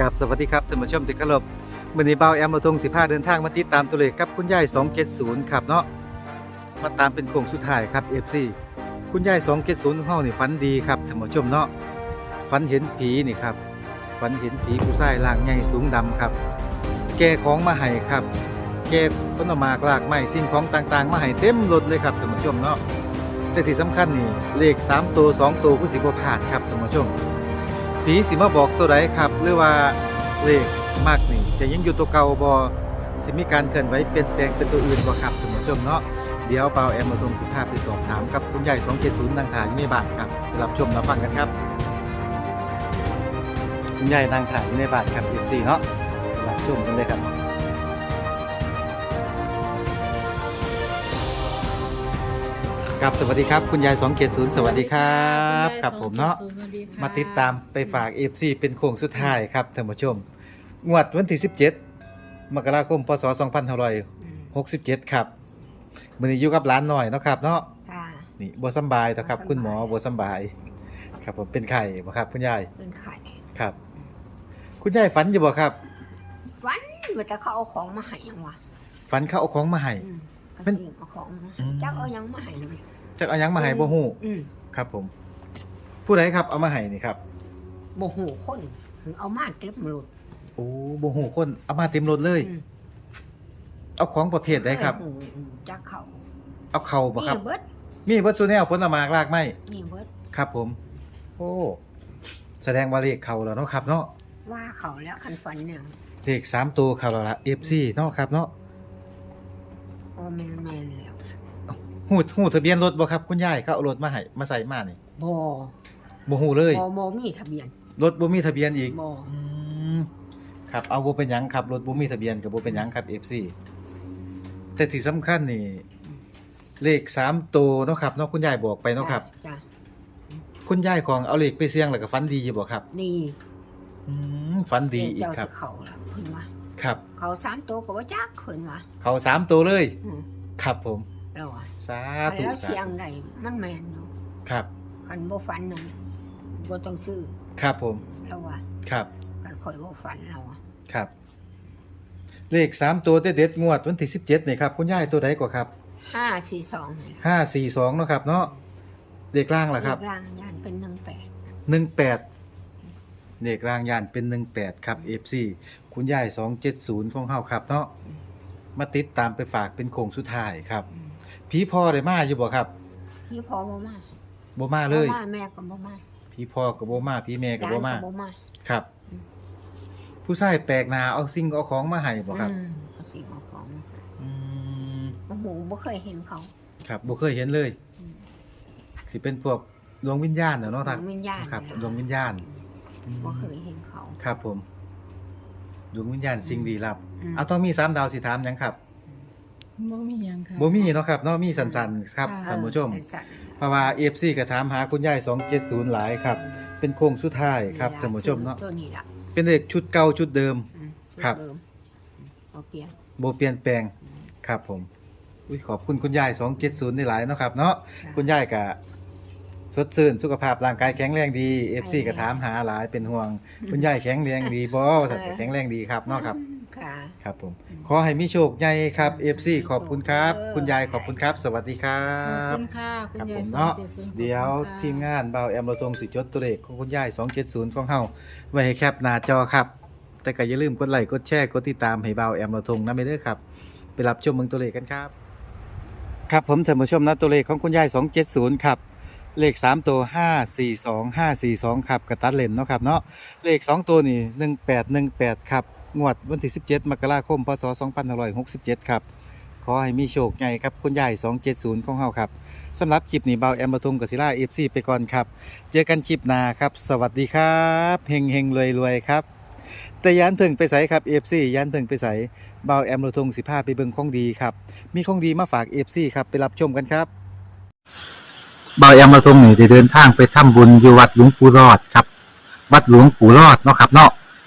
กับสวัสดีครับท่านผู้ชมที่เคารพมือนี้เบาแอมมาทง15เดินทางมาติดตามตัวเลขกับคุณยาย270ครับเนาะมาตามเป็นโค้งสุดท้ายครับ FC คุณยาย270ของเฮานี่ฝันดีครับท่านผู้ชมเนาะฝันเห็นผีนี่ครับฝันเห็นผีผู้ชายร่างใหญ่สูงดำครับ แกของมาให้ครับ แกผลไม้ลากไม้สิ่งของต่างๆ มาให้เต็มรถเลยครับท่านผู้ชมเนาะแต่ที่สำคัญนี่เลข3ตัว2ตัวคือสิบ่าดครับท่านผู้ชม ผีสิมาบอกตัวไหนครับ หรือว่าเลขมากนี่จะยังอยู่ตัวเก่าบอสิมีการเคลื่อนไหวเปลี่ยนแปลงเป็นตัวอื่นบ่ครับท่านผู้ชมเนาะเดี๋ยวเปาแอมมาทรงสิภาพไปสอบถามกับคุณใหญ่270นางถาอยู่ในบ้านครับไปรับชมรับฟังกันครับคุณใหญ่นางถาอยู่ในบ้านครับ FC เนาะรับชมกันเลยครับ ครับสวัสดีครับ คุณยาย270สวัสดีครับครับผมเนาะสวัสดีค่ะมาติดตามไปฝาก FC เป็นโค้งสุดท้ายครับท่านผู้ชม งวดวันที่ 17 มกราคมพศ2567 ครับมื้อนี้อยู่กับร้านหน่อยเนาะครับ เนาะค่ะนี่บ่สำบายต่อครับบ่สำบายคุณหมอบ่สำบาย ครับผมเป็นไข้บ่ครับ คุณยายเป็นไข่ครับ คุณยายฝันอยู่บ่ครับฟันว่าแต่เขาเอาของมาให้ยังวะฝันเขาเอาของมาให้อืมก็เป็นสิ่งเอาของมาอืให้มจักเอายังมาให้เลย จักเอาหยังมาให้บ่ฮู้อืมครับ ผม ผู้ใดครับเอามาให้นี่ครับบ่หูคนเอามาเก็บมาหลุดโอ้บ่ฮู้คนเอามาเต็มรถเลย อืมเอาของประเภทใดครับ เอ้ยหูอืมจักเขาเอาเข้าบ่ครับ นี่เบิดมีเบิดซุแนวผลไม้รากไม้นี่เบิดครับ ผม โอ้แสดงว่าเลขเขาแล้วเนาะครับ เนาะว่าเขาแล้วคันฟันเนี่ยเลขสามตัวเขาแล้วละ FC เนาะครับ เนาะ โอ้แม่นแม่นแล้ว หูหูทะเบียนรถบ่ครับคุณยายเขาเอารถมาให้มาใส่มานี่บ่บ่ฮู้เลยบ่บ่มีทะเบียนรถบ่มีทะเบียนอีกบ่อืมครับเอาบ่เป็นหยังครับรถบ่มีทะเบียนก็บ่เป็นหยังครับ FC แต่ที่สำคัญนี่ เลขสามตัวเนาะครับเนาะคุณยายบอกไปเนาะครับ จ้ะคุณยายของเอาเลขไปเสี่ยงแล้วก็ฝันดีอยู่บ่ครับนี่อืมฝันดีอีกเจ้าครัสิบเขาล่ะเพิ่นว่าครับ เขาสามตัวก็บ่จักเพิ่นว่าเขาสามตัวเลย อืมครับผม แล้วว่าสาอันธุแล้วสาเสียงธุใดมันแม่นอยู่ครับคันบ่ฝันนั่นบ่ต้องซื้อครับผมแล้วว่าครับคันข่อยบ่ฝันแล้วว่าครับ เลขสามตัวเด็ดๆงวดวันที่สิบเจ็ดนี่ครับคุณยายตัวใดกว่าครับ542นี่ห้าสี่สองเนาะครับ เนาะเลขล่างล่ะครับเลขล่างย่านเป็นหนึ่งแปดเลขล่างยานเป็นหนึ่งแปดครับเอฟซีคุณยายสองเจ็ดศูนย์ของเฮาครับเนาะมาติดตามไปฝากเป็นโค้งสุดท้ายครับ18 พี่พ่อได้มาอยู่บ่ครับพี่พอบ่มาบ่มาเลย บ่มาแม่ก็บ่มาพี่พ่อกับบ่มาพี่แม่กับบ่มา หลนก็บ่มาครับ ผู้ชายแปลกหน้าเอาสิ่งเอาของมาให้บ่ครับ อืมเอาสิ่งเอาของอืม โอ้โหบ่เคยเห็นเขา ครับบ่เคยเห็นเลย อืม สิเป็นพวกดวงวิญญาณน่ะเนาะครับดวงวิญญาณครับนั่นดวงวิญญาณบ่เคยเห็นเขา ครับผม ดวงวิญญาณสิ่งลี้ลับมเอาต้องมีสามดาวสิถามหยังครับ บ่มีหยังค่ะ บ่มีเนาะครับเนาะมีสันๆครับค่ะท่านผู้ชมเออสั้นเพราะว่า FC ก็ถามหาคุณยาย270 หลายครับ เป็นโค้งสุดท้ายๆครับล่ท่านผู้ชมเนาะตัวนี้ล่ะเป็นเลขชุดเก่าชุดเดิม อืมชุดครับ เดิมบ่เปลี่ยนบ่เปลี่ยนแปลงครับผมอุ้ยขอบคุณคุณยาย270ได้หลายเนาะครับเนาะค่ะคุณยายก็สดชื่นสุขภาพร่างกายแข็งแรงดี FC ก็ถามหาหลายเป็นห่วง คุณยายแข็งแรงดีบ่สัตว์แข็งแรงดีครับเนาะครับ ค่ะ ครับผม ขอให้มีโชคใหญ่ครับ FC ขอบคุณครับคุณยายขอบคุณครับ สวัสดีครัขอบบ คุณค่ะ คุคณรับยาผยมสองเนาะเจ็ดศูนย์เดี๋ยวขอบคุณค่ะ ทีมงานเบาแอมเราตรงสิจดตัวเลขของคุณยาย 270 ของเฮาไว้ให้แคปหน้าจอครับ แต่ก็อย่าลืมกดไลค์กดแชร์กดติดตามให้เบาแอมเราทงนะไม่เด้อครับ ไปรับชมเมืองตัวเลขกันครับ ครับผมท่านผู้ชมนะตัวเลขของคุณยาย 270 ครับ เลข 3 ตัว 542 542 ครับกระตัดเลนเนาะครับเนาะเลข 2 ตัวนี่ 1818 ครับ งวดวันที่ 17 มกราคม พศ 2567 ครับ ขอให้มีโชคใหญ่ครับ คุณยาย 270 ของเฮาครับสำหรับคลิปนี้เบาแอมบะทุงกับศิลา FC ไปก่อนครับ เจอกันคลิปหน้าครับ สวัสดีครับเฮงเฮงรวยรวยครับ แต่ยานเพิ่งไปใสครับ FC ยานเพิ่งไปใสเบาแอมบะทุงสิพาไปเบิ่งของดีครับ มีของดีมาฝาก FC ครับไปรับชมกันครับเบาแอมมาทรงนี่ได้เดินทางไปทำบุญอยู่วัดหลวงปู่รอดครับ วัดหลวงปู่รอดเนาะครับเนาะ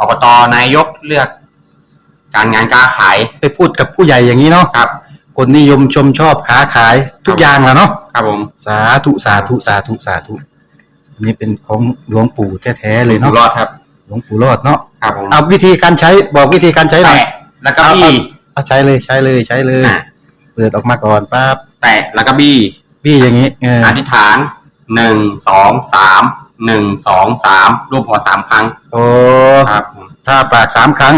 อบตนายกเลือก การงานการขายไปพูดกับผู้ใหญ่อย่างนี้เนาะครับ คนนิยมชมชอบค้าขายทุกอย่างแหล้วเนาะครับผมสาธุสาธุสาธุสาธุอันนี้เป็นของหลวงปู่แท้ๆเลยอยู่เนาะรอดครับ หลวงปู่รอดเนาะครับผมเอาวิธีการใช้บอกวิธีการใช้หน่อยแตะแล้วก็บี้ เอาใช้เลยใช้เลยใช้เลยอะ เปิดออกมาก่อนปั๊บแตะแล้วก็บี้ พี่อย่างนี้เอออธิษฐานหนึ่งสองสาม หนึ่งสองสามรูปหัวสามครั้งโอ้ครับผมถ้าปากสามครั้ง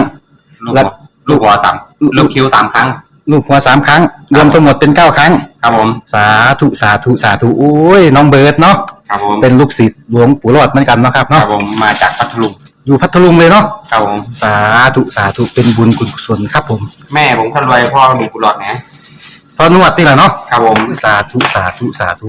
ลูกแล้หัววลูกหัวสามลูกคิ้วสามครั้ง ลูกหัวสามครั้ง รวมทั้งหมดเป็นเก้าครั้ง ครับผมสาธุสาธุสาธุโอ้ยน้องเบิร์ดเนาะครับผมเป็นลูกศิษย์หลวงปู่รอดเหมือนกันเนาะครับครัเนาะบผมมาจากพัทลุงอยู่พัทลุงเลยเนาะครับผมสาธุสาธุเป็นบุญกุศลครับผมแม่ผมคนรวยพ่อมีกุหลาบนะพอนวดนี่แหละเนาะครับผมสาธุสาธุสาธุ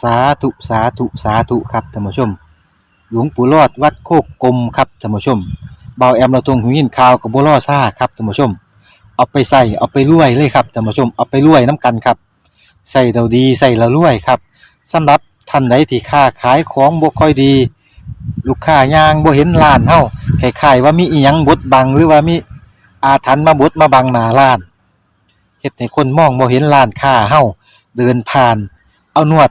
สาธุสาธุสาธุครับท่านผู้ชม หลวงปู่รอดวัดโคกกลมครับท่านผู้ชมเบาแอมเราตรงหูยินข่าวกับบัวล่อซ่าครับท่านผู้ชม เอาไปใส่เอาไปรวยเลยครับท่านผู้ชมเอาไปรวยน้ำกันครับใส่เราดีใส่เรารวยครับสำหรับท่านใดที่ค้าขายของบ่ค่อยดี ลูกค้ายางบ่เห็นร้านเฮาคล้ายๆว่ามีอีหยังบดบังหรือว่ามีอาถรรพ์มาบดมาบังหน้าร้านเฮ็ดให้คนมองบ่เห็นร้านค้าเฮาเดินผ่าน เอานวด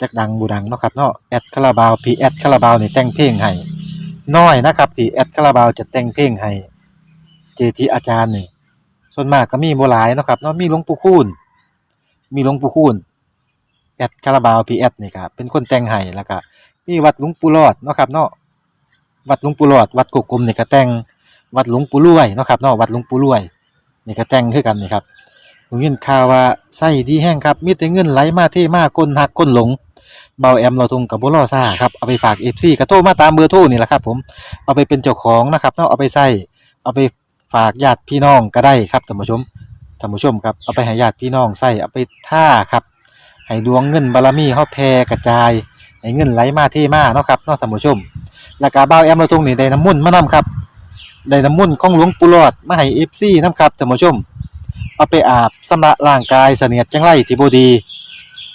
จักดังบูดังเนาะครับเนาะแอดคาราบาวพีแอดคาราบาวนี่แต่งเพลงให้น้อยนะครับที่แอดคาราบาวจะแต่งเพลงให้เจทีอาจารย์นี่ส่วนมากก็มีบ่หลายเนาะครับเนาะมีหลวงปู่คูณมีหลวงปู่คูณแอดคาราบาวพีแอดนี่ครับเป็นคนแต่งให้แล้วก็มีวัดหลวงปู่รอดเนาะครับเนาะวัดหลวงปู่รอดวัดกกกลมนี่ก็แต่งวัดหลวงปู่รวยเนาะครับเนาะวัดหลวงปู่รวยนี่ก็แต่งคือกันนี่ครับ ผมยินข่าวว่าไส้ดีแห้งครับมีแต่เงินไหลมาเทมาคนหักคนหลงเบาแอมเราทุงกับบุรอซ่าครับเอาไปฝากเอฟซีกระโทรมาตามเบอร์โทรนี่แหละครับ ผมเอาไปเป็นเจ้าของนะครับเนาะเอาไปใส่เอาไปฝากญาติพี่น้องก็ได้ครับท่านผู้ชมท่านผู้ชมครับเอาไปให้ญาติพี่น้องใส่เอาไปท่าครับให้ดวงเงินบารมีเฮาแผ่กระจายให้เงินไหลมาเทมาเนาะครับเนาะท่านผู้ชมแล้วก็เบาแอมเราทุงนี่ได้น้ำมุ่นมานํครับได้น้ำมุ่นของหลวงปู่หลอดมาให้เอฟซีนํครับท่านผู้ชม เอาไปอาบสำระร่างกายเสนียดจังไรที่บดี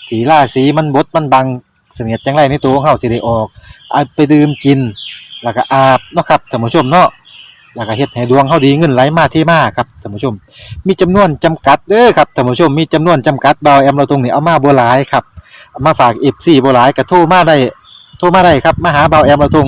ทสีล่าสีมันบดมันบังเสนียดจังไรในตัวของเฮาสิได้ออกเอาไปดื่มกิน แล้วก็อาบเนาะครับท่านผู้ชมเนาะแล้วก็เฮ็ดให้ดวงเฮาดีเงินไหลมาเทมาครับท่านผู้ชม มีจำนวนจำกัดเด้อครับท่านผู้ชมมีจำนวนจำกัดดาแอมเราตรงนี้เอามาบ่หลายครับามาฝาก FC บ่หลายก็โทรมาได้โทรมาได้ครับมาหาเบาแอมเราตรง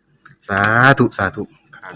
สาธุสาธุครับ